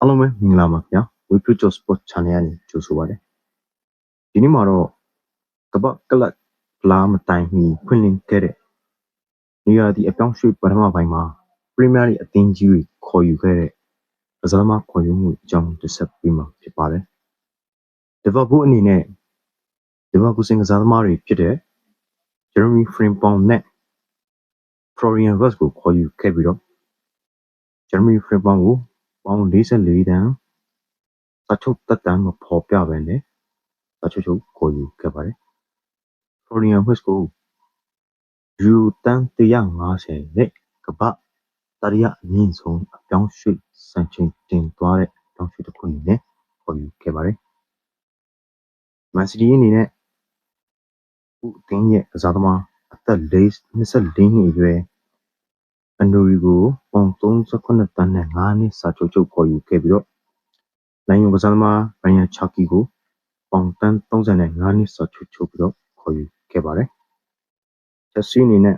အားလုံးပဲမင်္ဂလာပါခင်ဗျာ We Future Sport Channel ကနေကြိုဆိုပါရစေဒီနေ့မှာတော့ကပတ်ကလပ်ဖလားမတိုင်မီဖွင့်လှစ်ခဲ့တဲ့နေရာဒီအပြောင်းရွှေ့ပထမပိုင်းမှာ Premier League အသင်းကြီးတွေခေါ်ယူခဲ့တဲ့ကစားသမားခေါ်ယူမှုအကြောင်းတစ်ဆက်ပေးမှာဖြစ်ပါတယ်လီဗာပူးအနေနဲ့လီဗာပူးစင်ကစားသမားတွေဖြစ်တဲ့ Jeremy Frimpong နဲ့ Florian Wirtz ကိုခေါ်ယူခဲ့ပြီးတော့ Jeremy Frimpong ကို ပေါင်း44တန်းစာချုပ်သက်တမ်းမဖော်ပြဘဲနဲ့စာချုပ်ချုပ်ခေါ်ယူခဲ့ပါတယ်။ Florian Wirtz ကိုယူတန်း150နဲ့ကမ္ဘာတတိယအမြင့်ဆုံးအပြောင်းရွှေ့စံချိန်တင်သွားတဲ့အပြောင်းရွှေ့တစ်ခုအနေနဲ့ခေါ်ယူခဲ့ပါတယ်။ Man City အနေနဲ့အခုအသင်းရဲ့ကစားသမားအသက်24နှစ်အရွယ် အန်ဒိုရီကို ပေါင်38တန်းနဲ့9နှစ်စာချုပ်ချုပ် ခေါ်ယူခဲ့ပြီးတော့ လိုင်ယွန်ကစားသမားဘိုင်ယန်ချာကီကို ပေါင်တန်း35နှစ်စာချုပ်ချုပ်ပြီးတော့ ခေါ်ယူခဲ့ပါတယ်။ချက်စီအနေနဲ့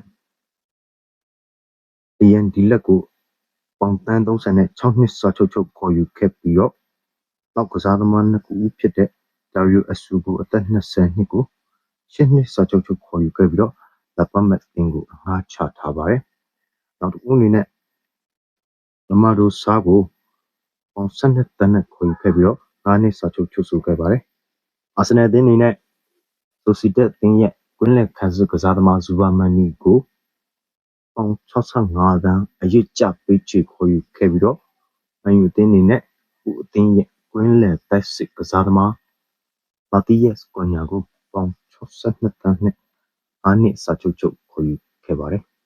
အီယန်ဒီလက်ကို ပေါင်တန်း36နှစ်စာချုပ်ချုပ်ခေါ်ယူခဲ့ပြီးတော့နောက်ကစားသမားနှစ်ခုဖြစ်တဲ့ဒါရီယိုအဆူကိုအသက်20နှစ်ကိုရှစ်နှစ်စာချုပ်ချုပ် ခေါ်ယူခဲ့ပြီးတော့လက်ပတ်မက်တင်ကိုငှားချထားပါတယ်။ နောက်တစ်ဦးအနေနဲ့လမာဒိုဆာကိုပေါင်12တန်းနဲ့ခေါ်ယူခဲ့ပြီးတော့9နှစ်စာချုပ်ချုပ်ဆိုခဲ့ပါတယ်။အာဆင်နယ်အသင်းအနေနဲ့ဆိုစီတက်အသင်းရဲ့ကွင်းလယ်ခံစစ်ကစားသမားဇူဘာမန်နီကိုပေါင်65တန်းအရစ်ကျပေးချေခေါ်ယူခဲ့ပြီးတော့မန်ယူအသင်းအနေနဲ့ဦးအသင်းရဲ့ကွင်းလယ်တိုက်စစ်ကစားသမားမာတီးယက်စ်ကွန်ညာကိုပေါင်62တန်းနဲ့9နှစ်စာချုပ်ချုပ်ခေါ်ယူခဲ့ပါတယ်။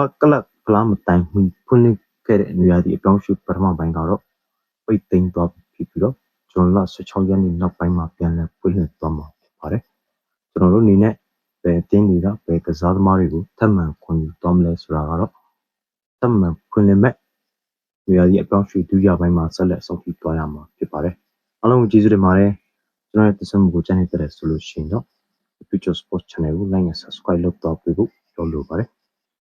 ကမ္ဘာကလပ်ဖလားမတိုင်မီဖွင့်လှစ်ခဲ့တဲ့နွေရာသီအပြောင်းအရွှေ့ပထမပိုင်းကတော့ပိတ်သိမ်းသွားပြီဖြစ်ပြီးတော့ဇွန်လ16ရက်နေ့နောက်ပိုင်းမှာပြန်လည်ဖွင့်လှစ်သွားမှာဖြစ်ပါတယ်။ကျွန်တော်တို့အနေနဲ့ဘယ်အသင်းတွေကဘယ်ကစားသမားတွေကိုထပ်မံခွင့်ပြုသွားမလဲဆိုတာကတော့ထပ်မံဖွင့်လှစ်မဲ့နွေရာသီအပြောင်းအရွှေ့ဒုတိယပိုင်းမှာဆက်လက်စောင့်ကြည့်သွားရမှာဖြစ်ပါတယ်။အားလုံးကိုကျေးဇူးတင်ပါတယ်။ကျွန်တော်ရဲ့တင်ဆက်မှုကိုကြိုက်နေတဲ့ဆိုလို့ရှိရင်တော့ Future Sports Channel ကို like နဲ့ Subscribe လုပ်တော့ပေးဖို့ပြောလိုပါတယ်။